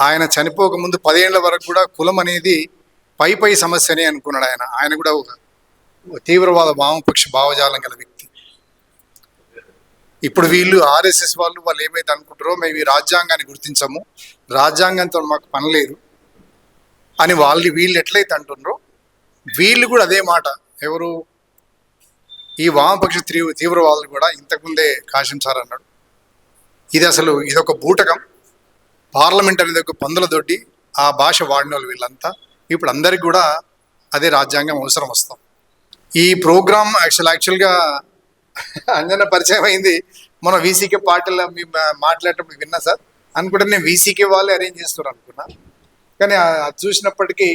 ఆయన చనిపోక ముందు పదేళ్ళ వరకు కూడా కులం అనేది పై పై సమస్యనే అనుకున్నాడు ఆయన. ఆయన కూడా ఒక తీవ్రవాద వామపక్ష భావజాలం గల వ్యక్తి. ఇప్పుడు వీళ్ళు ఆర్ఎస్ఎస్ వాళ్ళు వాళ్ళు ఏమైతే అనుకుంటారో మేము ఈ రాజ్యాంగాన్ని గుర్తించము. రాజ్యాంగంతో మాకు పని లేదు అని వాళ్ళు వీళ్ళు ఎట్లయితే అంటున్నారో వీళ్ళు కూడా అదే మాట. ఎవరు? ఈ వామపక్ష తీవ్రవాదులు కూడా ఇంతకుముందే కాశించారన్నాడు అన్నాడు. ఇది అసలు ఇదొక బూటకం. పార్లమెంట్ అనేది ఒక పందుల దొడ్డి ఆ భాష వాడిన వాళ్ళు వీళ్ళంతా. ఇప్పుడు అందరికి కూడా అదే రాజ్యాంగం అవసరం వస్తాం. ఈ ప్రోగ్రామ్ యాక్చువల్ యాక్చువల్గా అంజన పరిచయం అయింది. మన వీసీకే పార్టీలో మీ మాట్లాడేటప్పుడు విన్నా సార్. అనుకుంటే నేను వీసీకే వాళ్ళే అరేంజ్ చేస్తున్నారు అనుకున్నా. కానీ అది చూసినప్పటికీ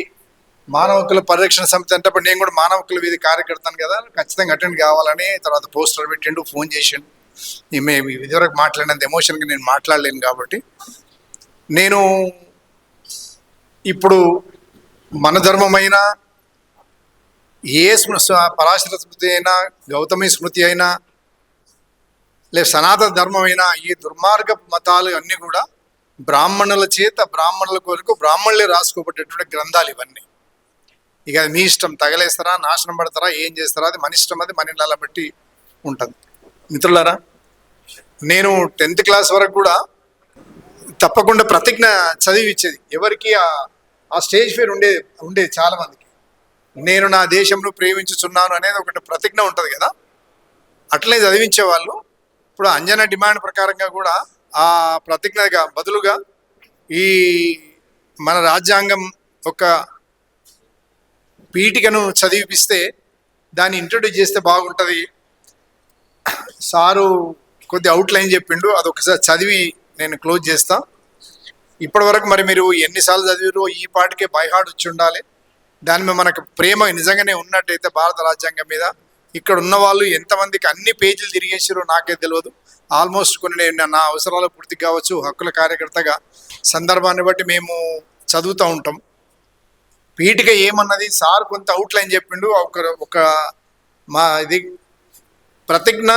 మానవ హక్కుల పరిరక్షణ సమితి అంటే నేను కూడా మానవ హక్కుల వీధి కార్యకర్తాను కదా. ఖచ్చితంగా అటెండ్ కావాలని తర్వాత పోస్టర్ పెట్టిండు ఫోన్ చేసిండు. ఈమె ఇదివరకు మాట్లాడినంత ఎమోషన్గా నేను మాట్లాడలేను కాబట్టి. నేను ఇప్పుడు మన ధర్మమైన ఏ స్మృ పరాశర స్మృతి అయినా గౌతమి స్మృతి అయినా లేదు సనాతన ధర్మం అయినా ఈ దుర్మార్గ మతాలు అన్నీ కూడా బ్రాహ్మణుల చేత బ్రాహ్మణుల కొరకు బ్రాహ్మణులే రాసుకోబట్టేటువంటి గ్రంథాలు ఇవన్నీ. ఇక అది మీ ఇష్టం తగలేస్తారా నాశనం పడతారా ఏం చేస్తారా అది మన ఇష్టం అది మన ఇళ్ళ బట్టి ఉంటుంది. మిత్రులారా నేను టెన్త్ క్లాస్ వరకు కూడా తప్పకుండా ప్రతిజ్ఞ చదివిచ్చేది ఎవరికి ఆ- ఆ స్టేజ్ ఫేర్ ఉండేది ఉండేది చాలా మందికి నేను నా దేశంలో ప్రేమించుచున్నాను అనేది ఒకటి ప్రతిజ్ఞ ఉంటుంది కదా. అట్లే చదివించే వాళ్ళు ఇప్పుడు అంజన డిమాండ్ ప్రకారంగా కూడా ఆ ప్రతిజ్ఞగా బదులుగా ఈ మన రాజ్యాంగం ఒక పీఠికను చదివిపిస్తే దాన్ని ఇంట్రొడ్యూస్ చేస్తే బాగుంటుంది. సారు కొద్ది అవుట్లైన్ చెప్పిండు. అది ఒకసారి చదివి నేను క్లోజ్ చేస్తాను ఇప్పటి వరకు మరి మీరు ఎన్నిసార్లు చదివారో ఈ పాటికే బైహార్డ్ వచ్చి ఉండాలి. దాని మీద మనకు ప్రేమ నిజంగానే ఉన్నట్టయితే భారత రాజ్యాంగం మీద ఇక్కడ ఉన్న వాళ్ళు ఎంతమందికి అన్ని పేజీలు తిరిగేసారో నాకే తెలియదు ఆల్మోస్ట్ కొన్ని నేను నా అవసరాలు పూర్తి కావచ్చు హక్కుల కార్యకర్తగా సందర్భాన్ని బట్టి మేము చదువుతూ ఉంటాం. పీఠిక ఏమన్నది? సార్ కొంత అవుట్లైన్ చెప్పిండు. ఒక ఒక మా ఇది ప్రతిజ్ఞ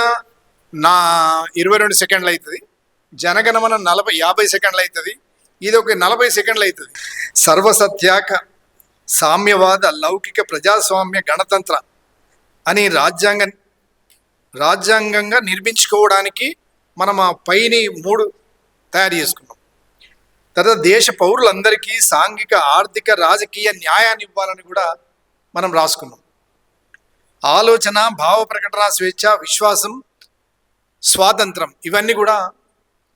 నా ఇరవై రెండు సెకండ్లు అవుతుంది జనగణమన నలభై యాభై సెకండ్లు అవుతుంది ఇది ఒక నలభై సెకండ్లు అవుతుంది సర్వసత్యాక సామ్యవాద లౌకిక ప్రజాస్వామ్య గణతంత్ర అని రాజ్యాంగ రాజ్యాంగంగా నిర్మించుకోవడానికి మనం ఆ పైని మూడు తయారు చేసుకున్నాం. తర్వాత దేశ పౌరులందరికీ సాంఘిక ఆర్థిక రాజకీయ న్యాయాన్ని ఇవ్వాలని కూడా మనం రాసుకున్నాం. ఆలోచన భావ ప్రకటన స్వేచ్ఛ విశ్వాసం స్వాతంత్రం ఇవన్నీ కూడా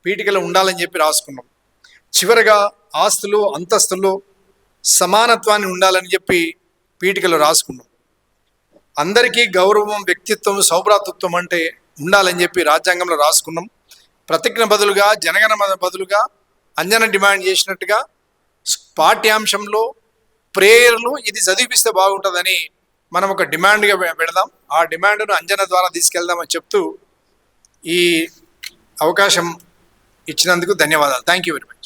పీఠికలో ఉండాలని చెప్పి రాసుకున్నాం. చివరగా ఆస్తులు అంతస్తులు సమానత్వాన్ని ఉండాలని చెప్పి పీఠికలో రాసుకున్నాం. అందరికీ గౌరవం వ్యక్తిత్వం సౌభ్రాతృత్వం అంటే ఉండాలని చెప్పి రాజ్యాంగంలో రాసుకున్నాం. ప్రతిజ్ఞ బదులుగా జనగణ బదులుగా అంజన డిమాండ్ చేసినట్టుగా పాఠ్యాంశంలో ప్రేయర్లు ఇది చదివిస్తే బాగుంటుందని మనం ఒక డిమాండ్గా పెడదాం ఆ డిమాండ్ను అంజన ద్వారా తీసుకెళ్దామని చెప్తూ ఈ అవకాశం ఇచ్చినందుకు ధన్యవాదాలు. Thank you very much.